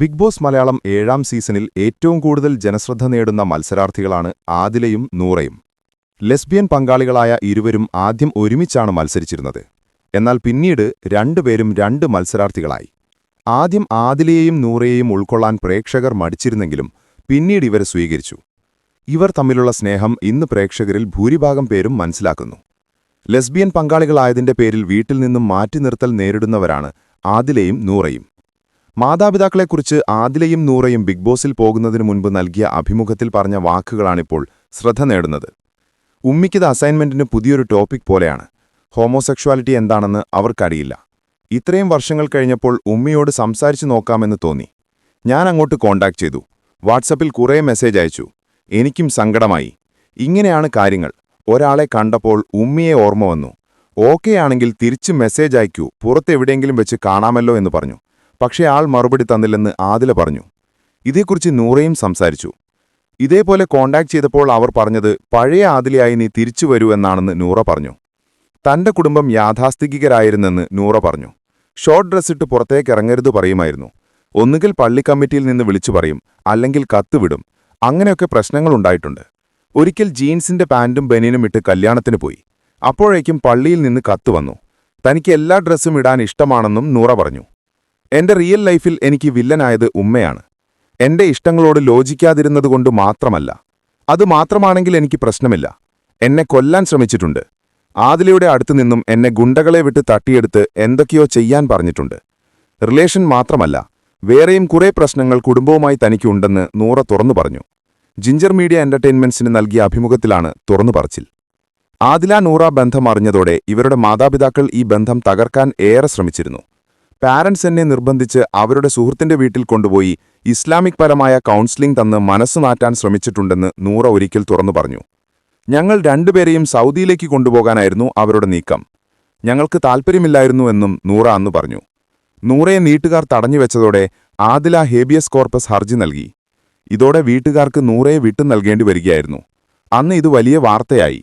Big boss Malayalam ഏഴാം സീസണിൽ ഏറ്റവും കൂടുതൽ ജനശ്രദ്ധ നേടുന്ന മത്സരാർത്ഥികളാണ് ആദിലയും നൂറയും. ലെസ്ബിയൻ പങ്കാളികളായ ഇരുവരും ആദ്യം ഒരുമിച്ചാണ് മത്സരിച്ചിരുന്നത്. എന്നാൽ പിന്നീട് രണ്ടുപേരും രണ്ട് മത്സരാർത്ഥികളായി. ആദ്യം ആദിലയെയും നൂറയെയും ഉൾക്കൊള്ളാൻ പ്രേക്ഷകർ മടിച്ചിരുന്നെങ്കിലും പിന്നീട് ഇവരെ സ്വീകരിച്ചു. ഇവർ തമ്മിലുള്ള സ്നേഹം ഇന്ന് പ്രേക്ഷകരിൽ ഭൂരിഭാഗം പേരും മനസ്സിലാക്കുന്നു. ലെസ്ബിയൻ പങ്കാളികളായതിന്റെ പേരിൽ വീട്ടിൽ നിന്നും മാറ്റി നിർത്തൽ നേരിടുന്നവരാണ് ആദിലയും നൂറയും. മാതാപിതാക്കളെക്കുറിച്ച് ആദിലയും നൂറയും ബിഗ് ബോസിൽ പോകുന്നതിനു മുൻപ് നൽകിയ അഭിമുഖത്തിൽ പറഞ്ഞ വാക്കുകളാണിപ്പോൾ ശ്രദ്ധ നേടുന്നത്. ഉമ്മിക്കിത് അസൈൻമെന്റിന് പുതിയൊരു ടോപ്പിക് പോലെയാണ്. ഹോമോസെക്ഷുവാലിറ്റി എന്താണെന്ന് അവർക്കറിയില്ല. ഇത്രയും വർഷങ്ങൾ കഴിഞ്ഞപ്പോൾ ഉമ്മിയോട് സംസാരിച്ചു നോക്കാമെന്ന് തോന്നി. ഞാൻ അങ്ങോട്ട് കോണ്ടാക്ട് ചെയ്തു. വാട്സപ്പിൽ കുറേ മെസ്സേജ് അയച്ചു. എനിക്കും സങ്കടമായി. ഇങ്ങനെയാണ് കാര്യങ്ങൾ. ഒരാളെ കണ്ടപ്പോൾ ഉമ്മിയെ ഓർമ്മ വന്നു. ഓക്കെ ആണെങ്കിൽ തിരിച്ച് മെസ്സേജ് അയക്കൂ. പുറത്തെവിടെയെങ്കിലും വെച്ച് കാണാമല്ലോ എന്ന് പറഞ്ഞു. പക്ഷേ ആൾ മറുപടി തന്നില്ലെന്ന് ആദില പറഞ്ഞു. ഇതേക്കുറിച്ച് നൂറയും സംസാരിച്ചു. ഇതേപോലെ കോണ്ടാക്ട് ചെയ്തപ്പോൾ അവർ പറഞ്ഞത് പഴയ ആദിലയായി നീ തിരിച്ചു വരൂ എന്നാണെന്ന് നൂറ പറഞ്ഞു. തന്റെ കുടുംബം യാഥാസ്ഥിതികരായിരുന്നെന്ന് നൂറ പറഞ്ഞു. ഷോർട്ട് ഡ്രസ്സിട്ട് പുറത്തേക്ക് ഇറങ്ങരുത് പറയുമായിരുന്നു. ഒന്നുകിൽ പള്ളി കമ്മിറ്റിയിൽ നിന്ന് വിളിച്ചു പറയും അല്ലെങ്കിൽ കത്തുവിടും അങ്ങനെയൊക്കെ പ്രശ്നങ്ങളുണ്ടായിട്ടുണ്ട് ഒരിക്കൽ ജീൻസിന്റെ പാന്റും ബനിയനും ഇട്ട് കല്യാണത്തിന് പോയി. അപ്പോഴേക്കും പള്ളിയിൽ നിന്ന് കത്ത് വന്നു. തനിക്ക് എല്ലാ ഡ്രസ്സും ഇടാൻ ഇഷ്ടമാണെന്നും നൂറ പറഞ്ഞു. എന്റെ റിയൽ ലൈഫിൽ എനിക്ക് വില്ലനായത് ഉമ്മയാണ്. എന്റെ ഇഷ്ടങ്ങളോട് ലോചിക്കാതിരുന്നതുകൊണ്ട് മാത്രമല്ല. അത് മാത്രമാണെങ്കിൽ എനിക്ക് പ്രശ്നമില്ല. എന്നെ കൊല്ലാൻ ശ്രമിച്ചിട്ടുണ്ട്. ആദിലയുടെ അടുത്തുനിന്നും എന്നെ ഗുണ്ടകളെ വിട്ട് തട്ടിയെടുത്ത് എന്തൊക്കെയോ ചെയ്യാൻ പറഞ്ഞിട്ടുണ്ട്. റിലേഷൻ മാത്രമല്ല വേറെയും കുറെ പ്രശ്നങ്ങൾ കുടുംബവുമായി തനിക്കുണ്ടെന്ന് നൂറ തുറന്നു പറഞ്ഞു. ജിഞ്ചർ മീഡിയ എന്റർടൈൻമെന്റ്സിന് നൽകിയ അഭിമുഖത്തിലാണ് തുറന്നു പറച്ചിൽ. ആദില നൂറ ബന്ധം അറിഞ്ഞതോടെ ഇവരുടെ മാതാപിതാക്കൾ ഈ ബന്ധം തകർക്കാൻ ഏറെ ശ്രമിച്ചിരുന്നു. പാരന്റ്സ് എന്നെ നിർബന്ധിച്ച് അവരുടെ സുഹൃത്തിന്റെ വീട്ടിൽ കൊണ്ടുപോയി ഇസ്ലാമിക് പരമായ കൗൺസിലിംഗ് തന്ന് മനസ്സ് മാറ്റാൻ ശ്രമിച്ചിട്ടുണ്ടെന്ന് നൂറ ഒരിക്കൽ തുറന്നു പറഞ്ഞു. ഞങ്ങൾ രണ്ടുപേരെയും സൗദിയിലേക്ക് കൊണ്ടുപോകാനായിരുന്നു അവരുടെ നീക്കം. ഞങ്ങൾക്ക് താൽപ്പര്യമില്ലായിരുന്നുവെന്നും നൂറ അന്ന് പറഞ്ഞു. നൂറയെ നീട്ടുകാർ തടഞ്ഞുവെച്ചതോടെ ആദില ഹേബിയസ് കോർപ്പസ് ഹർജി നൽകി. ഇതോടെ വീട്ടുകാർക്ക് നൂറയെ വിട്ടു നൽകേണ്ടി വരികയായിരുന്നു. അന്ന് ഇത് വലിയ വാർത്തയായി.